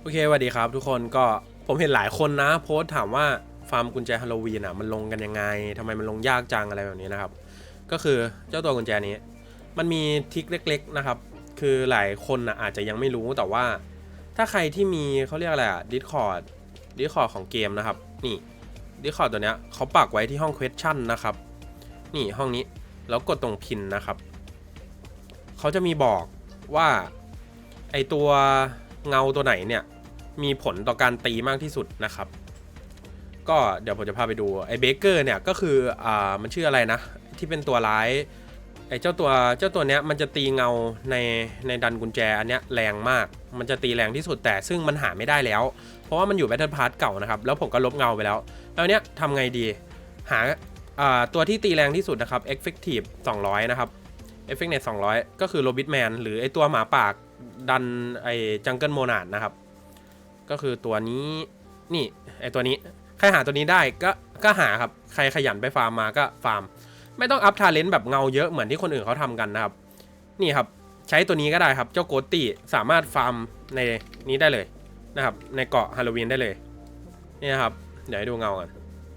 โอเคสวัสดีครับทุกคนก็ผมเห็นหลายคนนะ โพสต์ถามว่าฟาร์มกุญแจฮาโลวีนอะมันลงกันยังไงทำไมมันลงยากจังอะไรแบบนี้นะครับ ก็คือเจ้าตัวกุญแจนี้ มันมีทิคเล็ก ๆนะครับ คือหลายคนอะอาจจะยังไม่รู้แต่ว่า ถ้าใครที่มีเขาเรียกอะไรอะดิสคอร์ดดิสคอร์ดของเกมนะครับ นี่ดิสคอร์ดตัวเนี้ยเขาปักไว้ที่ห้อง question นะครับ นี่ห้องนี้แล้วกดตรงพินนะครับเขาจะมีบอกว่าไอตัว เงาตัวไหนเนี่ยมีผลต่อการตีมากที่สุดนะครับ ก็เดี๋ยวผมจะพาไปดูไอเบเกอร์เนี่ยก็คืออ่ามันชื่ออะไรนะ ที่เป็นตัวร้ายไอเจ้าตัวเจ้าตัวเนี้ยมันจะตีเงาในในดันกุญแจอันเนี้ยแรงมาก มันจะตีแรงที่สุดแต่ซึ่งมันหาไม่ได้แล้ว เพราะว่ามันอยู่แบทเทิลพาร์ทเก่านะครับ แล้วผมก็ลบเงาไปแล้ว แล้วเนี้ยทำไงดีหาอ่าตัวที่ตีแรงที่สุดนะครับ Effective 200 นะครับ Effectiveness 200 ก็คือโรบิทแมนหรือไอตัวหมาป่า ดันไอจังเกิลโมนาดนะครับ ก็คือตัวนี้นี่ไอตัวนี้ ใครหาตัวนี้ได้ก็ก็หาครับ ใครขยันไปฟาร์มมาก็ฟาร์ม ไม่ต้องอัพทาเลนต์แบบเงาเยอะเหมือนที่คนอื่นเขาทำกันนะครับ นี่ครับใช้ตัวนี้ก็ได้ครับ เจ้าโกตี้สามารถฟาร์มในนี้ได้เลยนะครับ ในเกาะฮาโลวีนได้เลยนี่นะครับ เดี๋ยวให้ดูเงากัน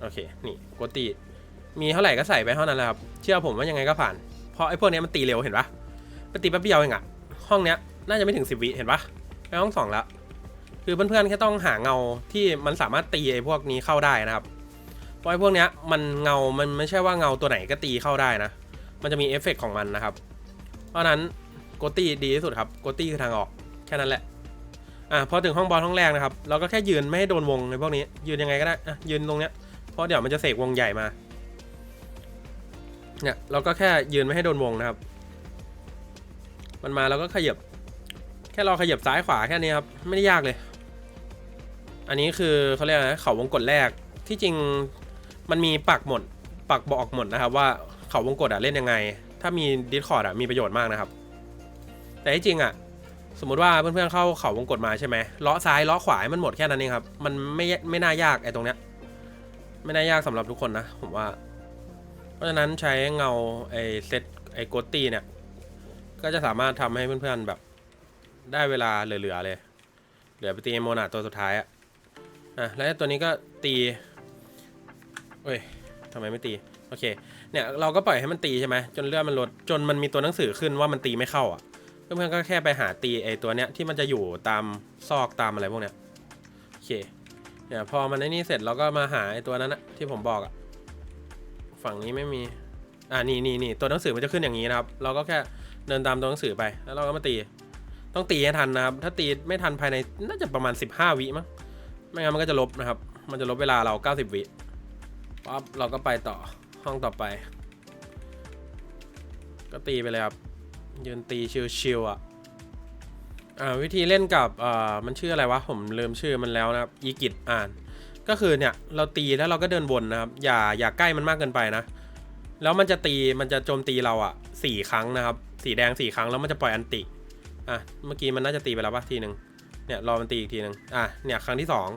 โอเค นี่โกตี้มีเท่าไหร่ก็ใส่ไปเท่านั้นแหละครับ เชื่อผมว่ายังไงก็ผ่าน เพราะไอ้พวกนี้มันตีเร็วเห็นปะมันตีแป๊บเดียวเองอะห้องเนี้ย น่าจะไม่ถึงสิบวิเห็นปะไปห้องสองแล้วคือเพื่อนๆแค่ต้องหาเงาที่มันสามารถตีไอ้พวกนี้เข้าได้นะครับ เพราะไอ้พวกเนี้ยมันเงา มันไม่ใช่ว่าเงาตัวไหนก็ตีเข้าได้นะ มันจะมีเอฟเฟกต์ของมันนะครับ เพราะฉะนั้นโกตี้ดีที่สุดครับ โกตี้คือทางออกแค่นั้นแหละ อะพอถึงห้องบอลห้องแรกนะครับ เราก็แค่ยืนไม่ให้โดนวงในพวกนี้ ยืนยังไงก็ได้ อะยืนตรงเนี้ย เพราะเดี๋ยวมันจะเสกวงใหญ่มา เนี่ยเราก็แค่ยืนไม่ให้โดนวงนะครับ มันมาเราก็ขยับ แค่เราขยับซ้ายขวาแค่นี้ครับไม่ได้ยากเลย อันนี้คือเขาเรียกอะไรเขาวงกดแรกที่จริงมันมีปักหมดปักบอกหมดนะครับ ว่าเขาวงกดอะเล่นยังไง ถ้ามีดิสคอร์ดอะมีประโยชน์มากนะครับ แต่ที่จริงอะสมมติว่าเพื่อนๆเข้าเขาวงกดมาใช่ไหมเลาะซ้ายเลาะขวาให้มันหมดแค่นั้นเองครับ มันไม่ไม่น่ายากไอ้ตรงเนี้ยไม่น่ายากสำหรับทุกคนนะผมว่า เพราะฉะนั้นใช้เงาไอ้เซตไอ้โกตี้เนี่ย ก็จะสามารถทำให้เพื่อนๆแบบ ได้เวลาเหลือๆเลย เหลือไปตีโมนาตัวสุดท้ายอะอะแล้วตัวนี้ก็ตีเอ้ยทำไมไม่ตี โอเค เนี่ยเราก็ปล่อยให้มันตีใช่ไหมจนเลือดมันลด จนมันมีตัวหนังสือขึ้นว่ามันตีไม่เข้าอะ เพื่อนๆก็แค่ไปหาตีไอ้ตัวเนี้ยที่มันจะอยู่ตามซอกตามอะไรพวกเนี้ย โอเค เนี่ยพอมันไอ้นี่เสร็จเราก็มาหาไอ้ตัวนั้นนะที่ผมบอกอะ ฝั่งนี้ไม่มี อ่านี่นี่นี่ตัวหนังสือมันจะขึ้นอย่างนี้นะครับ เราก็แค่เดินตามตัวหนังสือไป แล้วเราก็มาตี ต้องตีให้ทันนะครับ ถ้าตีไม่ทันภายในน่าจะประมาณ 15 วิมั้ง ไม่งั้นมันก็จะลบนะครับ มันจะลบเวลาเรา 90 วิปั๊บเราก็ไปต่อห้องต่อไป ก็ตีไปเลยครับ ยืนตีชิวๆอะ อ่าวิธีเล่นกับอ่ามันชื่ออะไรวะ ผมลืมชื่อมันแล้วนะครับอีกิจอ่าน ก็คือเนี่ยเราตีแล้วเราก็เดินวนนะครับ อย่าอย่าใกล้มันมากเกินไปนะ แล้วมันจะตีมันจะโจมตีเราอะสี่ครั้งนะครับ สีแดงสี่ครั้งแล้วมันจะปล่อยอันติ อะ เมื่อกี้มันน่าจะตีไปแล้วป่ะทีหนึ่งเนี่ยรอมันตีอีกทีหนึ่งอะ เนี่ยครั้งที่สอง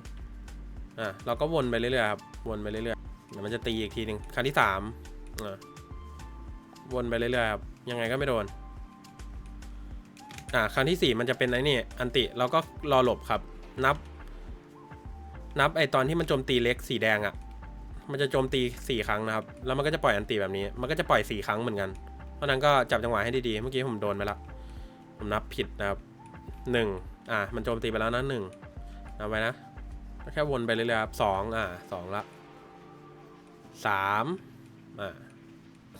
อะเราก็วนไปเรื่อยๆครับ วนไปเรื่อยๆเดี๋ยวมันจะตีอีกทีหนึ่งครั้งที่สามอะ วนไปเรื่อยๆครับ ยังไงก็ไม่โดน อะครั้งที่สี่มันจะเป็นไอ้นี่ อันติเราก็รอหลบครับ นับ นับไอตอนที่มันโจมตีเล็กสีแดงอะ่ะ มันจะโจมตีสี่ครั้งนะครับ แล้วมันก็จะปล่อยอันตีแบบนี้ มันก็จะปล่อยสี่ครั้งเหมือนกัน เพราะฉะนั้นก็จับจังหวะให้ดีๆ เมื่อกี้ผมโดนไปละ ผมนับผิดนะครับหนึ่งอ่ามันโจมตีไปแล้วนะหนึ่งนับไปนะแค่วนไปเรื่อยๆครับสองอ่าสองละสามอ่า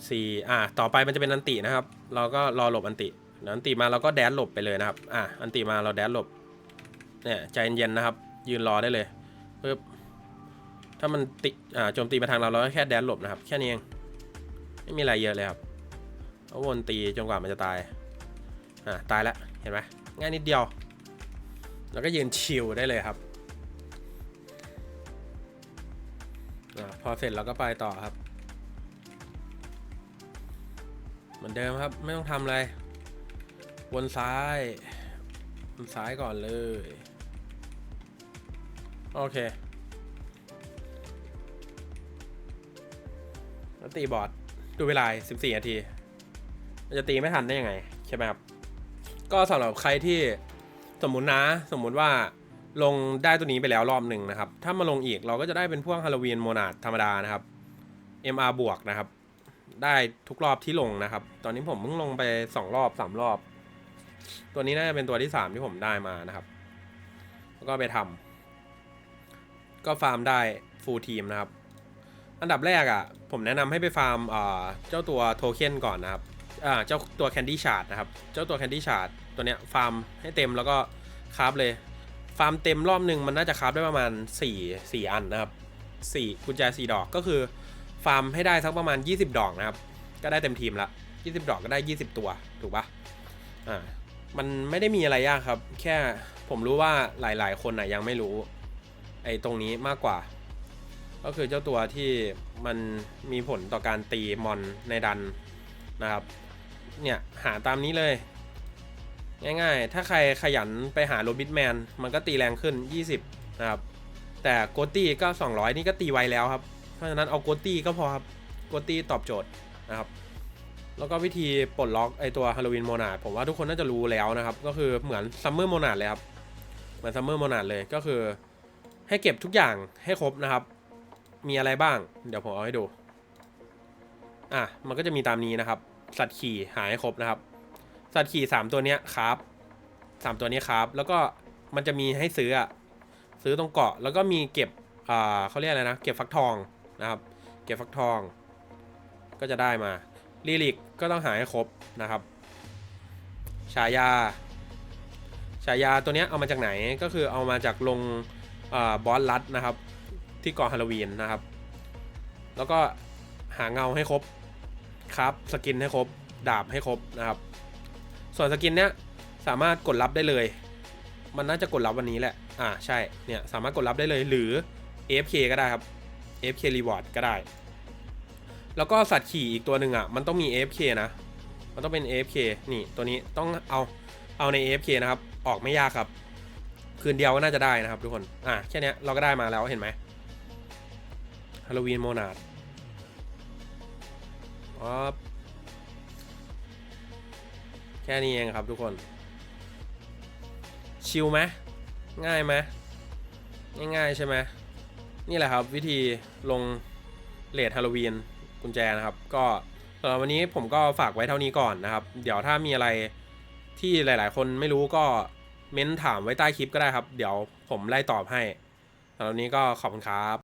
สี่อ่าต่อไปมันจะเป็นอันตินะครับ เราก็รอหลบอันติเดี๋ยวอันติมาเราก็แดนหลบไปเลยนะครับอ่าอันติมาเราแดนหลบเนี่ยใจเย็นๆนะครับ ยืนรอได้เลยปึ๊บถ้ามันติอ่าโจมตีมาทางเราเราก็แค่แดนหลบนะครับ แค่นี้เองไม่มีอะไรเยอะเลยครับเอาวนตีจนกว่ามันจะตาย อ่าตายแล้วเห็นไหมง่ายนิดเดียว แล้วก็ยืนชิลได้เลยครับอพอเสร็จเราก็ไปต่อครับ เหมือนเดิมครับไม่ต้องทำอะไร วนซ้าย วนซ้ายก่อนเลย โอเคแล้วตีบอร์ดดูเวลา 14 นาที มันจะตีไม่ทันได้ยังไง ใช่ไหมครับ ก็สำหรับใครที่สมมุตินะ สมมุติว่าลงได้ตัวนี้ไปแล้วรอบหนึ่งนะครับ ถ้ามาลงอีกเราก็จะได้เป็นพวกฮาโลวีนโมนาดธรรมดานะครับ MR บวกนะครับ ได้ทุกรอบที่ลงนะครับ ตอนนี้ผมเพิ่งลงไปสองรอบสามรอบ ตัวนี้น่าจะเป็นตัวที่สามที่ผมได้มานะครับ แล้วก็ไปทำก็ฟาร์มได้ฟูลทีมนะครับ อันดับแรกอะ ผมแนะนำให้ไปฟาร์มเอ่อเจ้าตัวโทเค็นก่อนนะครับ เจ้าตัวแคนดี้ชาร์ดนะครับ เจ้าตัวแคนดี้ชาร์ดตัวเนี้ยฟาร์มให้เต็มแล้วก็คราฟเลย ฟาร์มเต็มรอบหนึ่งมันน่าจะคราฟได้ประมาณ 4 4 อันนะครับ4กุญแจ4ดอกก็คือฟาร์มให้ได้สักประมาณ 20 ดอกนะครับ ก็ได้เต็มทีมละ 20 ดอกก็ได้ 20 ตัวถูกปะอ่ามันไม่ได้มีอะไรยากครับ แค่ผมรู้ว่าหลาย ๆ คนนะยังไม่รู้ไอ้ตรงนี้มากกว่า ก็คือเจ้าตัวที่มันมีผลต่อการตีมอนในดัน นะครับ เนี่ยหาตามนี้เลย ง่ายๆ ถ้าใครขยันไปหาโรบิทแมนมันก็ตีแรงขึ้น 20 นะครับ แต่โกตี้ก็ 200 นี่ก็ตีไวแล้วครับ เพราะฉะนั้นเอาโกตี้ก็พอครับ โกตี้ตอบโจทย์นะครับ แล้วก็วิธีปลดล็อกไอตัวฮาโลวีนโมนาดผมว่าทุกคนน่าจะรู้แล้วนะครับ ก็คือเหมือนซัมเมอร์โมนาดเลยครับ เหมือนซัมเมอร์โมนาดเลยก็คือให้เก็บทุกอย่างให้ครบนะครับ มีอะไรบ้าง เดี๋ยวผมเอาให้ดู อะ มันก็จะมีตามนี้นะครับ สัตว์ขี่หาให้ครบนะครับ สัตว์ขี่สามตัวเนี้ยครับสามตัวนี้ครับ แล้วก็มันจะมีให้ซื้ออะซื้อตรงเกาะ แล้วก็มีเก็บอ่าเขาเรียกอะไรนะ เก็บฟักทองนะครับ เก็บฟักทอง ก็จะได้มาลีลิกก็ต้องหาให้ครบนะครับ ฉายา ฉายาตัวเนี้ยเอามาจากไหน ก็คือเอามาจากลงอบอสลัดนะครับ ที่เกาะฮาโลวีนนะครับ แล้วก็หาเงาให้ครบ ครับสกินให้ครบ ดาบให้ครบนะครับ ส่วนสกินเนี้ยสามารถกดรับได้เลย มันน่าจะกดรับวันนี้แหละ อ่าใช่ เนี่ยสามารถกดรับได้เลยหรือ AFK ก็ได้ครับ AFK reward ก็ได้ แล้วก็สัตว์ขี่อีกตัวหนึ่งอะ มันต้องมี AFK นะ มันต้องเป็น AFK นี่ตัวนี้ต้องเอาเอาใน AFK นะครับ ออกไม่ยากครับ คืนเดียวก็น่าจะได้นะครับทุกคน อะแค่นี้เราก็ได้มาแล้วเห็นไหมฮาโลวีนโมนาด แค่นี้เองครับทุกคน ชิลไหมง่ายไหมง่ายๆใช่ไหมนี่แหละครับวิธีลงเลทฮาโลวีนกุญแจนะครับ ก็สำหรับวันนี้ผมก็ฝากไว้เท่านี้ก่อนนะครับ เดี๋ยวถ้ามีอะไรที่หลาย ๆ คนไม่รู้ก็เม้นถามไว้ใต้คลิปก็ได้ครับ เดี๋ยวผมไล่ตอบให้สำหรับวันนี้ก็ขอบคุณครับ